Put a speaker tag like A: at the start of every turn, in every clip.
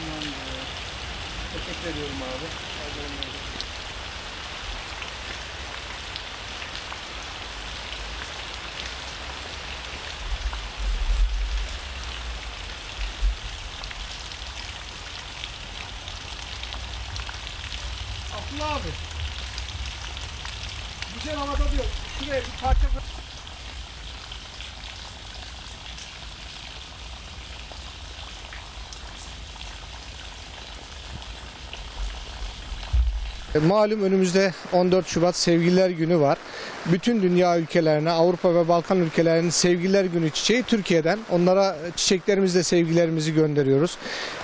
A: Teşekkür ediyorum abi. Abdullah abi. Güzel havada diyor. Şuraya bir parça
B: Malum önümüzde 14 Şubat Sevgililer Günü var. Bütün dünya ülkelerine, Avrupa ve Balkan ülkelerinin Sevgililer Günü çiçeği Türkiye'den. Onlara çiçeklerimizle sevgilerimizi gönderiyoruz.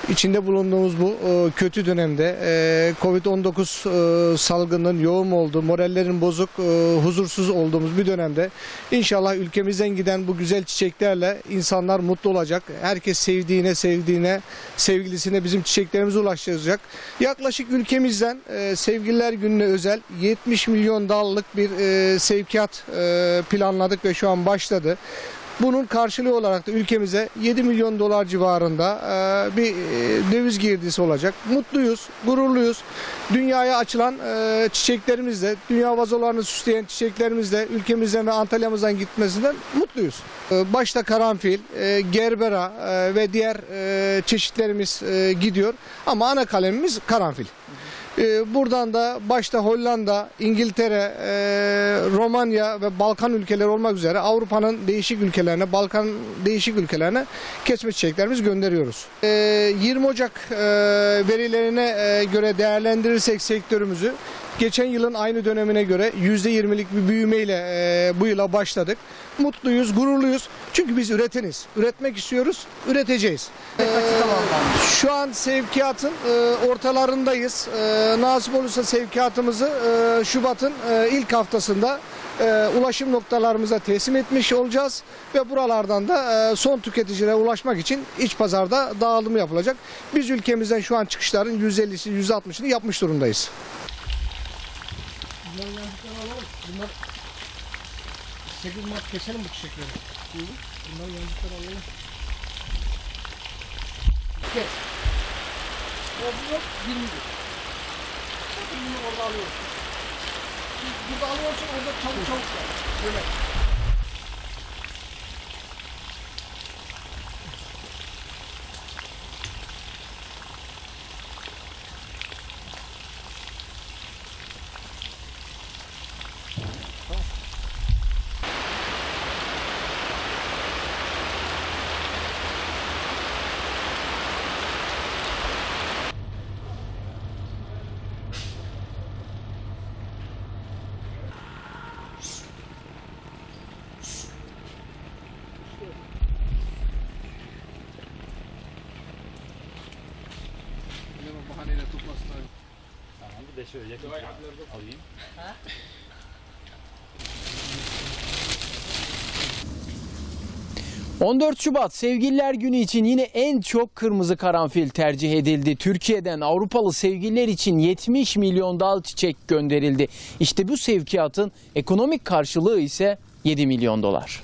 B: İçinde bulunduğumuz bu e, kötü dönemde e, Covid-19 e, salgının yoğun olduğu, morallerin bozuk, e, huzursuz olduğumuz bir dönemde inşallah ülkemizden giden bu güzel çiçeklerle insanlar mutlu olacak. Herkes sevdiğine, sevdiğine, sevgilisine bizim çiçeklerimizi ulaştıracak. Yaklaşık ülkemizden e, Sevgililer Günü'ne özel 70 milyon dallık bir e, sevkiyat e, planladık ve şu an başladı. Bunun karşılığı olarak da ülkemize 7 milyon dolar civarında e, bir e, döviz girdisi olacak. Mutluyuz, gururluyuz. Dünyaya açılan e, çiçeklerimizle, dünya vazolarını süsleyen çiçeklerimizle ülkemizden ve Antalya'mızdan gitmesinden mutluyuz. E, Başta karanfil, e, gerbera e, ve diğer e, çeşitlerimiz e, gidiyor ama ana kalemimiz karanfil. Ee, Buradan da başta Hollanda, İngiltere, e, Romanya ve Balkan ülkeleri olmak üzere Avrupa'nın değişik ülkelerine, Balkan değişik ülkelerine kesme çiçeklerimizi gönderiyoruz. Ee, 20 Ocak e, verilerine e, göre değerlendirirsek sektörümüzü geçen yılın aynı dönemine göre %20'lik bir büyümeyle e, bu yıla başladık. Mutluyuz, gururluyuz. Çünkü biz üreteniz. Üretmek istiyoruz, üreteceğiz. Şu an sevkiyatın e, ortalarındayız. E, nasip olursa sevkiyatımızı e, Şubat'ın e, ilk haftasında e, ulaşım noktalarımıza teslim etmiş olacağız ve buralardan da e, son tüketicilere ulaşmak için iç pazarda dağılımı yapılacak. Biz ülkemizden şu an çıkışların %50'si %60'ını yapmış durumdayız.
A: Bunları yandıklarını alalım. Bunlar 8 Mart keselim bu çiçekleri. Bunları yandıklarını alalım. Kes. O bu yok, 20 gün. Orada alıyorsun. Burada alıyorsun, orada çabuk çabuk. Böyle.
C: De şöyle yakın alayım. ...14 Şubat Sevgililer Günü için yine en çok kırmızı karanfil tercih edildi. Türkiye'den Avrupalı sevgililer için 70 milyon dal çiçek gönderildi. İşte bu sevkiyatın ekonomik karşılığı ise 7 milyon dolar.